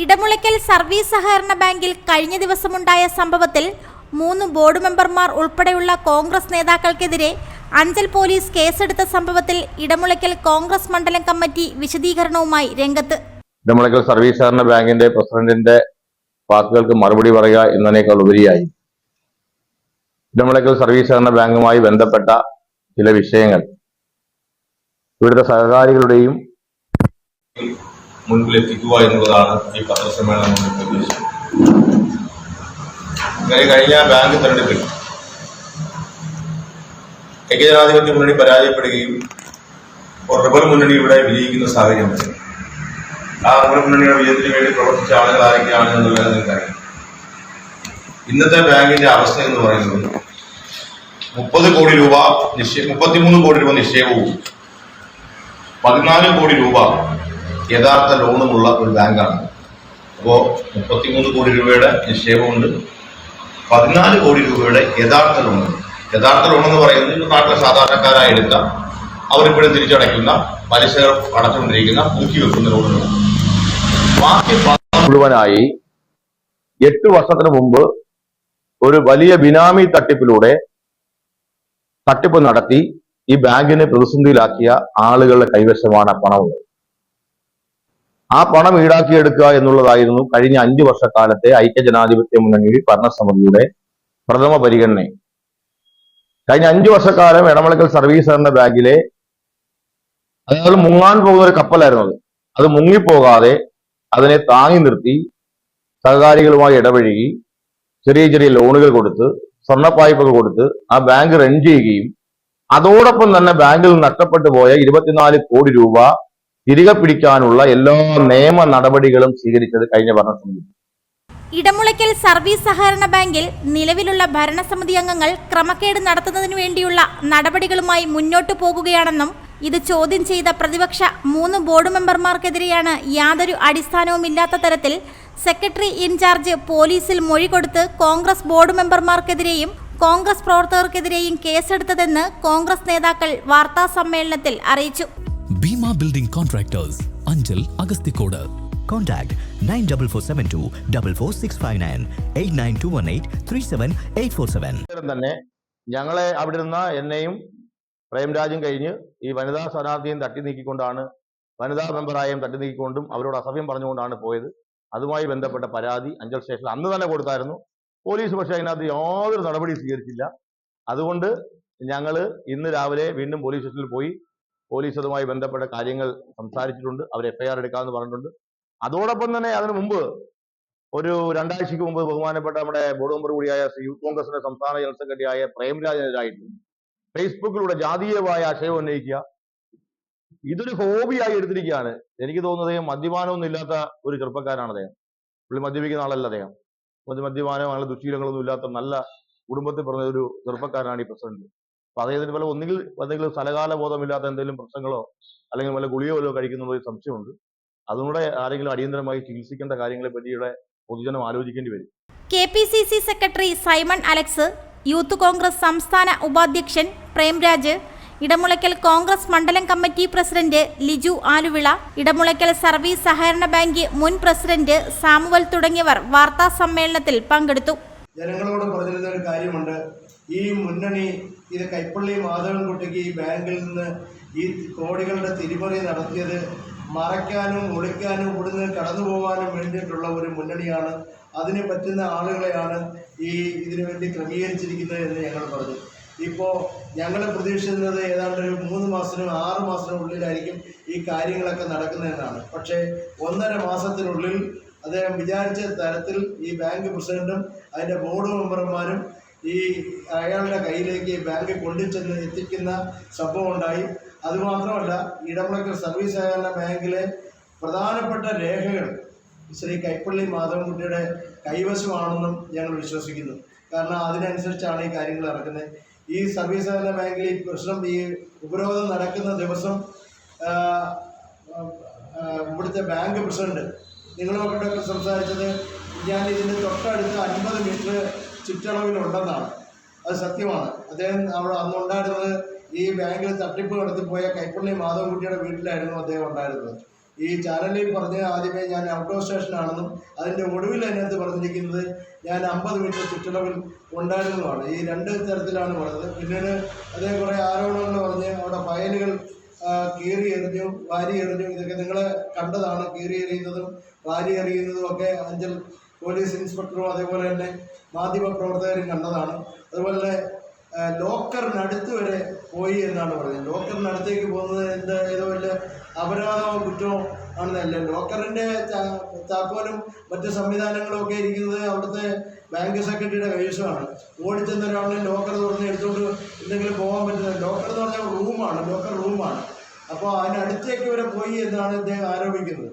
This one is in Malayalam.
ഇടമുളയ്ക്കൽ സർവീസ് സഹകരണ ബാങ്കിൽ കഴിഞ്ഞ ദിവസമുണ്ടായ സംഭവത്തിൽ മൂന്ന് ബോർഡ് മെമ്പർമാർ ഉൾപ്പെടെയുള്ള കോൺഗ്രസ് നേതാക്കൾക്കെതിരെ അഞ്ചൽ പോലീസ് കേസെടുത്ത സംഭവത്തിൽ ഇടമുളയ്ക്കൽ കോൺഗ്രസ് മണ്ഡലം കമ്മിറ്റി വിശദീകരണവുമായി രംഗത്ത്. ഇടമുളയ്ക്കൽ സർവീസ് സഹകരണ ബാങ്കിന്റെ പ്രസിഡന്റിന്റെ വാക്കുകൾക്ക് മറുപടി പറയുക എന്നതിനേക്കാൾ ഉപരിയായി. ഇടമുളയ്ക്കൽ സർവീസ് സഹകരണ ബാങ്കുമായി ബന്ധപ്പെട്ട ചില വിഷയങ്ങൾ. ഇവിടുത്തെ സഹകാരികളുടെയും മുൻപിൽ എത്തിക്കുക എന്നുള്ളതാണ് ഈ പത്രസമ്മേളനം കൊണ്ട് ഉദ്ദേശിച്ചത് ഇങ്ങനെ കഴിഞ്ഞ ബാങ്ക് തെരഞ്ഞെടുപ്പിൽ ഐക്യജനാധിപത്യ മുന്നണി പരാജയപ്പെടുകയും ഒരു റിബൽ മുന്നണി ഇവിടെ വിജയിക്കുന്ന സാഹചര്യം. ആ റിബൽ മുന്നണിയുടെ വിജയത്തിന് വേണ്ടി പ്രവർത്തിച്ച ആളുകൾ ആരൊക്കെയാണ് എന്നുള്ളത് നിങ്ങൾക്കറിയാം ഇന്നത്തെ ബാങ്കിന്റെ അവസ്ഥ എന്ന് പറയുന്നത് മുപ്പത് കോടി രൂപ നിശ്ചയ മുപ്പത്തിമൂന്ന് കോടി രൂപ നിക്ഷേപവും പതിനാല് കോടി രൂപ യഥാർത്ഥ ലോണുമുള്ള ഒരു ബാങ്കാണ്. അപ്പോൾ മുപ്പത്തിമൂന്ന് കോടി രൂപയുടെ നിക്ഷേപമുണ്ട്. പതിനാല് കോടി രൂപയുടെ യഥാർത്ഥ ലോണുണ്ട്. യഥാർത്ഥ ലോൺ എന്ന് പറയുന്നത് നാട്ടിലെ സാധാരണക്കാരായ എടുത്ത അവരിപ്പോഴും തിരിച്ചടയ്ക്കുന്ന പലിശകൾ അടച്ചുകൊണ്ടിരിക്കുന്ന പൂക്കി വെക്കുന്ന ലോണുകളാണ്. ബാക്കി മുഴുവനായി എട്ട് വർഷത്തിന് മുമ്പ് ഒരു വലിയ ബിനാമി തട്ടിപ്പിലൂടെ തട്ടിപ്പ് നടത്തി ഈ ബാങ്കിനെ പ്രതിസന്ധിയിലാക്കിയ ആളുകളുടെ കൈവശമാണ് പണമുള്ളത്. ആ പണം ഈടാക്കിയെടുക്കുക എന്നുള്ളതായിരുന്നു കഴിഞ്ഞ അഞ്ചു വർഷക്കാലത്തെ ഐക്യജനാധിപത്യ മുന്നണി ഭരണസമിതിയുടെ പ്രഥമ പരിഗണന. കഴിഞ്ഞ അഞ്ചു വർഷക്കാലം ഇടമളക്കൽ സർവീസ് എന്ന ബാങ്കിലെ അതായത് മുങ്ങാൻ പോകുന്ന ഒരു കപ്പലായിരുന്നു അത്. അത് മുങ്ങിപ്പോകാതെ അതിനെ താങ്ങി നിർത്തി സഹകാരികളുമായി ഇടപഴകി ചെറിയ ചെറിയ ലോണുകൾ കൊടുത്ത് സ്വർണപ്പായ്പകൾ കൊടുത്ത് ആ ബാങ്ക് റൺ ചെയ്യുകയും അതോടൊപ്പം തന്നെ ബാങ്കിൽ നഷ്ടപ്പെട്ടു പോയ ഇരുപത്തിനാല് കോടി രൂപ തിരികെ പിടിക്കാനുള്ള എല്ലാ നിയമ നടപടികളും സ്വീകരിച്ചത് കഴിഞ്ഞ ഭരണസമിതി. ഇടമുളയ്ക്കൽ സർവീസ് സഹകരണ ബാങ്കിൽ നിലവിലുള്ള ഭരണസമിതി അംഗങ്ങൾ ക്രമക്കേട് നടത്തുന്നതിനു വേണ്ടിയുള്ള നടപടികളുമായി മുന്നോട്ടു പോകുകയാണെന്നും ഇത് ചോദ്യം ചെയ്ത പ്രതിപക്ഷ മൂന്ന് ബോർഡ് മെമ്പർമാർക്കെതിരെയാണ് യാതൊരു അടിസ്ഥാനവുമില്ലാത്ത തരത്തിൽ സെക്രട്ടറി ഇൻചാർജ് പോലീസിൽ മൊഴി കൊടുത്ത് കോൺഗ്രസ് ബോർഡ് മെമ്പർമാർക്കെതിരെയും കോൺഗ്രസ് പ്രവർത്തകർക്കെതിരെയും കേസെടുത്തതെന്ന് കോൺഗ്രസ് നേതാക്കൾ വാർത്താ സമ്മേളനത്തിൽ അറിയിച്ചു. Building contractors Anchal Agasthikode Contact 94472 44659 89218 37847. Seven തന്നെ ഞങ്ങളെ അവിടെ നിന്ന് എന്നെയും പ്രേംരാജും കഴിഞ്ഞ് ഈ വനിതാ സ്ഥാനാർത്ഥിയും തട്ടി നീക്കിക്കൊണ്ടാണ് വനിതാ മെമ്പറായും തട്ടി നീക്കിക്കൊണ്ടും അവരോട് അസഭ്യം പറഞ്ഞുകൊണ്ടാണ് പോയത്. അതുമായി ബന്ധപ്പെട്ട പരാതി അഞ്ചൽ സ്റ്റേഷനിൽ അന്ന് തന്നെ കൊടുത്തായിരുന്നു. പോലീസ് പക്ഷേ അതിനകത്ത് യാതൊരു നടപടി സ്വീകരിച്ചില്ല. അതുകൊണ്ട് ഞങ്ങൾ ഇന്ന് രാവിലെ വീണ്ടും പോലീസ് സ്റ്റേഷനിൽ പോയി പോലീസ് അതുമായി ബന്ധപ്പെട്ട കാര്യങ്ങൾ സംസാരിച്ചിട്ടുണ്ട്. അവർ എഫ്ഐആർ എടുക്കാമെന്ന് പറഞ്ഞിട്ടുണ്ട്. അതോടൊപ്പം തന്നെ അതിനു മുമ്പ് ഒരു രണ്ടാഴ്ചക്ക് മുമ്പ് ബഹുമാനപ്പെട്ട നമ്മുടെ ബോർഡ് മെമ്പർ കൂടിയായ യൂത്ത് കോൺഗ്രസിന്റെ സംസ്ഥാന ജനറൽ സെക്രട്ടറിയായ പ്രേംരാജനെതിരായിട്ട് ഫേസ്ബുക്കിലൂടെ ജാതീയമായ ആശയം ഉന്നയിക്കുക. ഇതൊരു ഹോബിയായി എടുത്തിരിക്കുകയാണ്. എനിക്ക് തോന്നുന്നത് മദ്യപാനമൊന്നും ഇല്ലാത്ത ഒരു ചെറുപ്പക്കാരാണ് അദ്ദേഹം. പുള്ളി മദ്യപിക്കുന്ന ആളല്ല അദ്ദേഹം. മദ്യപാനം അങ്ങനെ ദുശീലങ്ങളൊന്നും ഇല്ലാത്ത നല്ല കുടുംബത്തിൽ പറഞ്ഞ ഒരു ചെറുപ്പക്കാരനാണ് ഈ പ്രസിഡന്റ്. അപ്പൊ അദ്ദേഹത്തിന് പോലെ ഒന്നുകിൽ എന്തെങ്കിലും സ്ഥലകാല ബോധമില്ലാത്ത എന്തെങ്കിലും പ്രശ്നങ്ങളോ അല്ലെങ്കിൽ വല്ല ഗുളിയോ വല്ലതോ കഴിക്കുന്നതോ ഒരു സംശയമുണ്ട്. അതുകൂടെ ആരെങ്കിലും അടിയന്തരമായി ചികിത്സിക്കേണ്ട കാര്യങ്ങളെ പറ്റിയുടെ പൊതുജനം ആലോചിക്കേണ്ടി വരും. K P C C secretary Simon Alex youth Congress സംസ്ഥാന ഉപാധ്യക്ഷൻ പ്രേംരാജ് ഇടമുളയ്ക്കൽ കോൺഗ്രസ് മണ്ഡലം committee president Liju Aluvila Edamulakkal service സഹകരണ ബാങ്ക് മുൻ പ്രസിഡന്റ് സാമുവൽ തുടങ്ങിയവർ വാർത്താ സമ്മേളനത്തിൽ പങ്കെടുത്തു. ജനങ്ങളോട് പറഞ്ഞിരുന്ന ഒരു കാര്യമുണ്ട്. ഈ മുന്നണി ഇത് കൈപ്പള്ളി മാധവൻകുട്ടിക്ക് ഈ ബാങ്കിൽ നിന്ന് ഈ കോടികളുടെ തിരിമറി നടത്തിയത് മറയ്ക്കാനും ഒളിക്കാനും ഇവിടുന്ന് കടന്നു പോകാനും വേണ്ടിയിട്ടുള്ള ഒരു മുന്നണിയാണ്. അതിന് പറ്റുന്ന ആളുകളെയാണ് ഈ ഇതിനു വേണ്ടി ക്രമീകരിച്ചിരിക്കുന്നത് എന്ന് ഞങ്ങൾ പറഞ്ഞു. ഇപ്പോൾ ഞങ്ങൾ പ്രതീക്ഷിക്കുന്നത് ഏതാണ്ട് ഒരു മൂന്ന് മാസത്തിനും ആറ് മാസത്തിനും ഉള്ളിലായിരിക്കും ഈ കാര്യങ്ങളൊക്കെ നടക്കുന്നതെന്നാണ്. പക്ഷേ ഒന്നര മാസത്തിനുള്ളിൽ അദ്ദേഹം വിചാരിച്ച തരത്തിൽ ഈ ബാങ്ക് പ്രസിഡന്റും അതിന്റെ ബോർഡ് മെമ്പർമാരും ഈ അയാളുടെ കയ്യിലേക്ക് ബാങ്ക് കൊണ്ടുചെന്ന് എത്തിക്കുന്ന സംഭവം ഉണ്ടായി. അതുമാത്രമല്ല ഇടമുളക്കൽ സർവീസ് സഹകരണ ബാങ്കിലെ പ്രധാനപ്പെട്ട രേഖകൾ ശ്രീ കൈപ്പള്ളി മാധവൻകുട്ടിയുടെ കൈവശമാണെന്നും ഞങ്ങൾ വിശ്വസിക്കുന്നു. കാരണം അതിനനുസരിച്ചാണ് ഈ കാര്യങ്ങൾ നടക്കുന്നത്. ഈ സർവീസ് സഹകരണ ബാങ്കിൽ ഈ പ്രശ്നം ഈ ഉപരോധം നടക്കുന്ന ദിവസം ഇവിടുത്തെ ബാങ്ക് പ്രസിഡന്റ് നിങ്ങളോടൊക്കെ സംസാരിച്ചത് ഞാൻ ഇതിന്റെ തൊട്ടടുത്ത് അൻപത് മീറ്റർ ചുറ്റളവിലുണ്ടെന്നാണ്. അത് സത്യമാണ്. അദ്ദേഹം അവിടെ അന്നുണ്ടായിരുന്നത് ഈ ബാങ്കിൽ തട്ടിപ്പ് നടത്തിപ്പോയ കൈപ്പള്ളി മാധവൻകുട്ടിയുടെ വീട്ടിലായിരുന്നു അദ്ദേഹം ഉണ്ടായിരുന്നത്. ഈ ചാനലിൽ പറഞ്ഞ ആദ്യമേ ഞാൻ ഔട്ട് ഓഫ് സ്റ്റേഷനാണെന്നും അതിന്റെ ഒടുവിൽ അതിനകത്ത് പറഞ്ഞിരിക്കുന്നത് ഞാൻ അമ്പത് മീറ്റർ ചുറ്റളവിൽ ഉണ്ടായിരുന്നതുമാണ് ഈ രണ്ട് തരത്തിലാണ് പറഞ്ഞത്. പിന്നീട് അതേ കുറേ ആരോപണങ്ങൾ പറഞ്ഞ് അവിടെ ഫയലുകൾ കീറി എറിഞ്ഞു വാരി എറിഞ്ഞു. ഇതൊക്കെ നിങ്ങൾ കണ്ടതാണ്. കീറി എറിയുന്നതും വാരി എറിയുന്നതും ഒക്കെ അഞ്ചൽ പോലീസ് ഇൻസ്പെക്ടറും അതേപോലെ തന്നെ മാധ്യമ പ്രവർത്തകരും കണ്ടതാണ്. അതുപോലെ ലോക്കറിനടുത്ത് വരെ പോയി എന്നാണ് പറയുന്നത് ലോക്കറിനടുത്തേക്ക് പോകുന്നത് എന്താ ഏതോ വല്ല അപരാധമോ കുറ്റമോ ആണെന്നല്ല. ലോക്കറിന്റെ താക്കോലും മറ്റ് സംവിധാനങ്ങളും ഒക്കെ ഇരിക്കുന്നത് അവിടുത്തെ ബാങ്ക് സെക്രട്ടറിയുടെ കൈവശമാണ്. ഓടിച്ചെന്ന ഒരാളിനെ ലോക്കർ തുറന്ന് എടുത്തുകൊണ്ട് എന്തെങ്കിലും പോകാൻ പറ്റുന്നത് ലോക്കർ എന്ന് പറഞ്ഞാൽ റൂമാണ് ലോക്കർ റൂമാണ്. അപ്പോൾ അതിനടുത്തേക്ക് വരെ പോയി എന്നാണ് ഇദ്ദേഹം ആരോപിക്കുന്നത്.